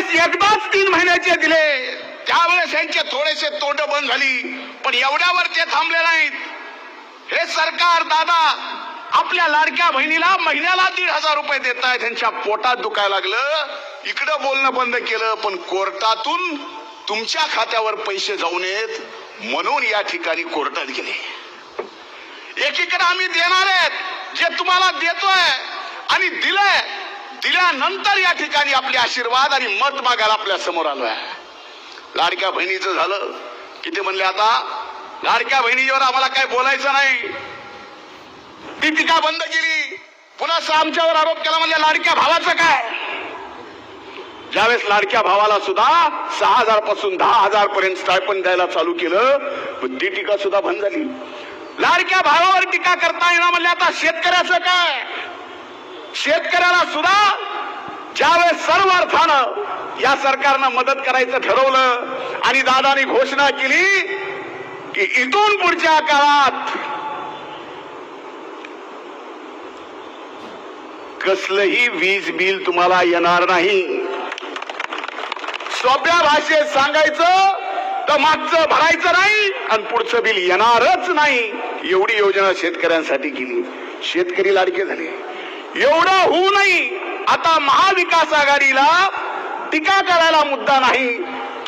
ज्यावेळेस एकदाच तीन महिन्याचे दिले. त्यावेळेस यांचे थोडेसे तोंड बंद झाली पण एवढ्यावर ते थांबले नाहीत. हे सरकार दादा आपल्या लाडक्या बहिणीला महिन्याला दीड हजार रुपये देत आहे त्यांच्या पोटात दुखायला लागलं. इकडं बोलणं बंद केलं पण कोर्टातून तुमच्या खात्यावर पैसे जाऊ नयेत म्हणून या ठिकाणी कोर्टात गेले. एकीकडे आम्ही देणार आहेत जे तुम्हाला देतोय आणि दिलंय. दिल्यानंतर या ठिकाणी आपले आशीर्वाद आणि मत मागायला आपल्यासमोर आलोय. लाडक्या बहिणीचं झालं. किती म्हणले आता? लाडक्या बहिणीवर आम्हाला काय बोलायचं नाही. ती टीका बंद केली? पुन्हा आमच्यावर आरोप केला म्हणजे लाडक्या भावाचं काय? ज्यावेळेस लाडक्या भावाला सुद्धा सहा हजारपासून दहा हजार पर्यंत स्टायपन द्यायला चालू केलं पण ती टीका सुद्धा बंद झाली लाडक्या भावावर टीका करता येणार म्हणजे आता शेतकऱ्याचं काय? शेतकऱ्याला सुद्धा ज्यावेळेस सर्व अर्थानं या सरकारनं मदत करायचं ठरवलं आणि दादानी घोषणा केली की इथून पुढच्या काळात कसलंही वीज बिल तुम्हाला येणार नाही. सोप्या भाषेत सांगायचं तर मागचं भरायचं नाही आणि पुढचं बिल येणारच नाही. एवढी योजना शेतकऱ्यांसाठी केली. शेतकरी लाडके झाले. एवढं होऊनही आता महाविकास आघाडीला टीका करायला मुद्दा नाही.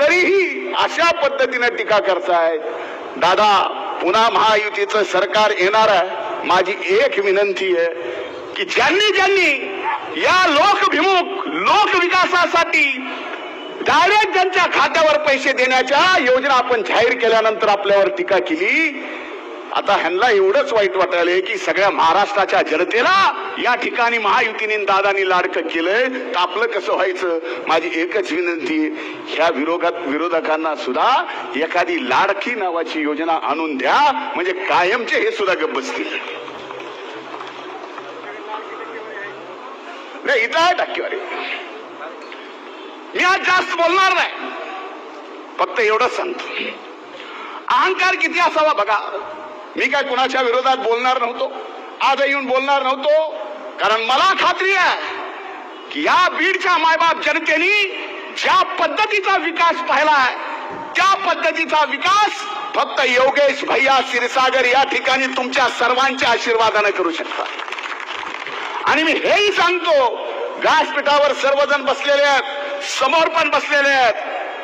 तरीही अशा पद्धतीने टीका करतायत. दादा पुन्हा महायुतीचं सरकार येणार आहे. माझी एक विनंती आहे की ज्यांनी ज्यांनी या लोकभिमुख लोकविकासासाठी डायरेक्ट त्यांच्या खात्यावर पैसे देण्याच्या योजना आपण जाहीर केल्यानंतर आपल्यावर टीका केली आता ह्यांना एवढंच वाईट वाटायलंय की सगळ्या महाराष्ट्राच्या जनतेला या ठिकाणी महायुतीने दादानी लाडकं केलंय. तर आपलं कसं व्हायचं? माझी एकच विनंती आहे ह्या विरोधात विरोधकांना सुद्धा एखादी लाडकी नावाची योजना आणून द्या. म्हणजे कायमचे हे सुद्धा गप्प बसतील. नाही इथं आहे टक्केवारी मी आज जास्त बोलणार नाही. फक्त एवढंच सांगतो. अहंकार किती असावा बघा. मी काय कुणाच्या विरोधात बोलणार नव्हतो? आज येऊन बोलणार नव्हतो? कारण मला खात्री आहे की या बीडच्या मायबाप जनतेने ज्या पद्धतीचा विकास पाहिलाय त्या पद्धतीचा विकास फक्त योगेश भैया क्षीरसागर या ठिकाणी तुमच्या सर्वांच्या आशीर्वादाने करू शकता आणि मी हेही सांगतो व्यासपीठावर सर्वजण बसलेले आहेत समोर पण बसलेले आहेत.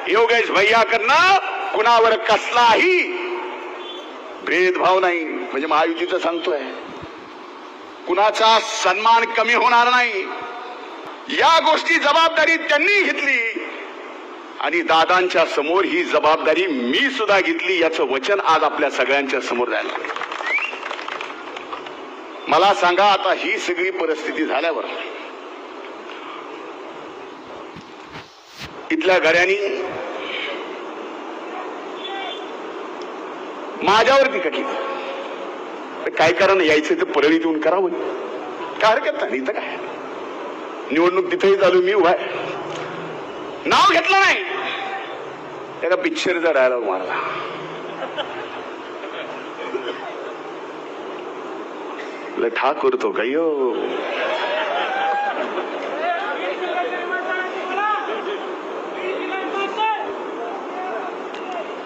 योगेश भैयाकडनं कुणावर कसलाही भेदभाव नाही. म्हणजे महायुतीचं सांगतोय कुणाचा सन्मान कमी होणार नाही. या गोष्टी जबाबदारी त्यांनी घेतली. आणि दादांच्या समोर ही जबाबदारी मी सुद्धा घेतली याचं वचन आज आपल्या सगळ्यांच्या समोर द्यायला मला सांगा आता ही सगळी परिस्थिती झाल्यावर इथल्या घऱ्यांनी माझ्यावरती का केली. तर काय कारण यायचं तर परळी येऊन करावं. काय हरकत नाही इथं काय? निवडणूक तिथेही चालू मी उभा नाव घेतलं नाही. त्याला पिक्चरचा डायलॉग मारला. लय ठाकूर तो गयो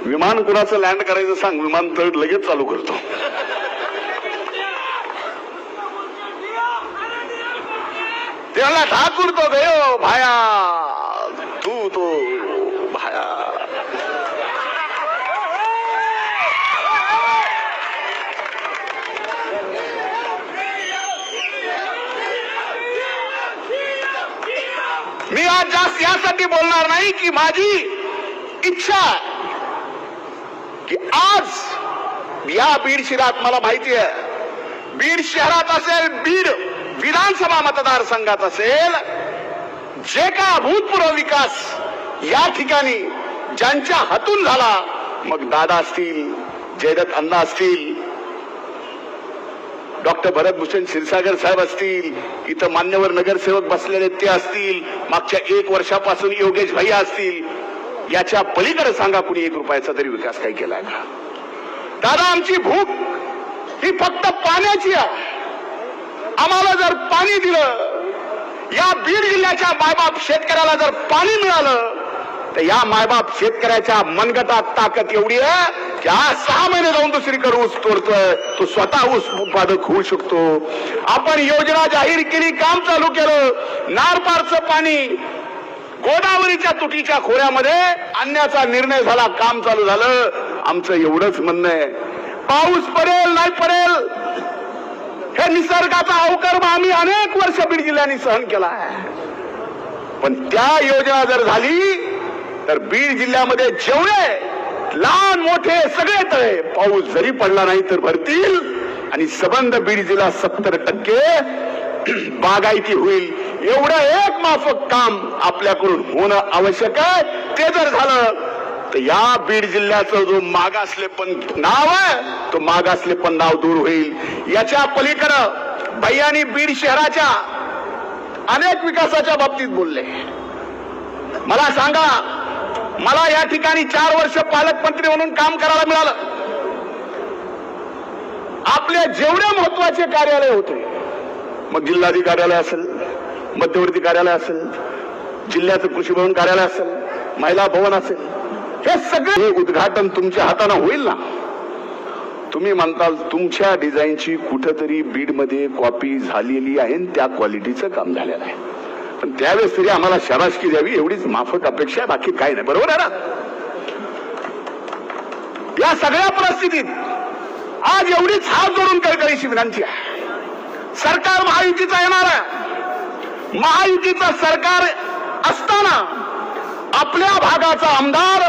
विमान कुणाचं लँड करायचं सांग विमानतळ लगेच चालू करतो. त्याला ठाकूर तो गयो भाया. तू तो भाया. मी आज जास्त यासाठी बोलणार नाही की माझी इच्छा आहे. की आज या बीड शहरात मला माहिती आहे. बीड शहरात असेल बीड विधानसभा मतदारसंघात असेल जे का अभूतपूर्व विकास या ठिकाणी ज्यांच्या हातून झाला मग दादा असतील जयदत्त अण्णा असतील डॉक्टर भरत भूषण क्षीरसागर साहेब असतील इथं मान्यवर नगरसेवक बसलेले ते असतील मागच्या एक वर्षापासून योगेश भैया असतील याच्या पलीकडे सांगा कुणी एक रुपयाचा तरी विकास काही केलाय का? दादा आमची भूक ही फक्त पाण्याची आहे. आम्हाला जर पाणी दिलं या बीड जिल्ह्याच्या मायबाप शेतकऱ्याला जर पाणी मिळालं तर या मायबाप शेतकऱ्याच्या मनगटात ताकद एवढी आहे की आज सहा महिने जाऊन दुसरीकडे ऊस तोडतोय. तो स्वतः ऊस उत्पादक होऊ शकतो. आपण योजना जाहीर केली काम चालू केलं. नारपारचं पाणी गोदावरीच्या तुटीच्या खोऱ्यामध्ये आणण्याचा निर्णय झाला काम चालू झालं. आमचं एवढंच म्हणणं आहे. पाऊस पडेल नाही पडेल हे निसर्गाचा अवकर्म आम्ही अनेक वर्ष बीड जिल्ह्याने सहन केला आहे. पण त्या योजना जर झाली तर बीड जिल्ह्यामध्ये जेवढे लहान मोठे सगळे तळे पाऊस जरी पडला नाही तर भरतील. आणि सबंध बीड जिल्हा सत्तर टक्के बागायती होईल. एवढं एक माफक काम आपल्याकडून होणं आवश्यक आहे. ते जर झालं तर या बीड जिल्ह्याचं जो मागासलेपण नाव आहे तो मागासलेपण नाव दूर होईल. याच्या पलीकडं भैयानी बीड शहराच्या अनेक विकासाच्या बाबतीत बोलले. मला सांगा मला या ठिकाणी चार वर्ष पालकमंत्री म्हणून काम करायला मिळालं. आपले जेवढे महत्त्वाचे कार्यालय होते मग जिल्हाधिकारी कार्यालय असेल. मध्यवर्ती कार्यालय असेल जिल्ह्याचं कृषी भवन कार्यालय असेल महिला भवन असेल हे सगळे उद्घाटन तुमच्या हाताने होईल ना? तुम्ही म्हणताल तुमच्या डिझाईनची कुठंतरी बीडमध्ये कॉपी झालेली आहे त्या क्वालिटीचं काम झालेलं आहे. पण त्यावेळेस तरी आम्हाला शराशकी द्यावी एवढीच माफक अपेक्षा बाकी काही नाही. बरोबर आहे ना? या सगळ्या परिस्थितीत आज एवढीच हात जोडून कळकळीची विनंती आहे. सरकार महायुतीचा येणार आहे. महायुतीचं सरकार असताना आपल्या भागाचा आमदार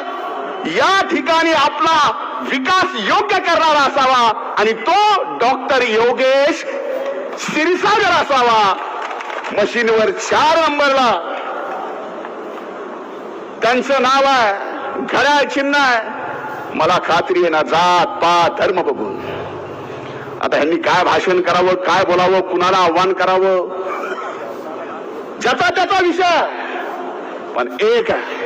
या ठिकाणी आपला विकास योग्य करणारा असावा आणि तो डॉक्टर योगेश सिरसागर असावा. मशीनवर चार नंबरला. त्यांचं नाव आहे घड्याळ चिन्ह आहे. मला खात्री आहे ना जात पात धर्म बघून. आता ह्यांनी काय भाषण करावं काय बोलावं कुणाला आव्हान करावं? ज्याचा त्याचा विषय. पण एक आहे.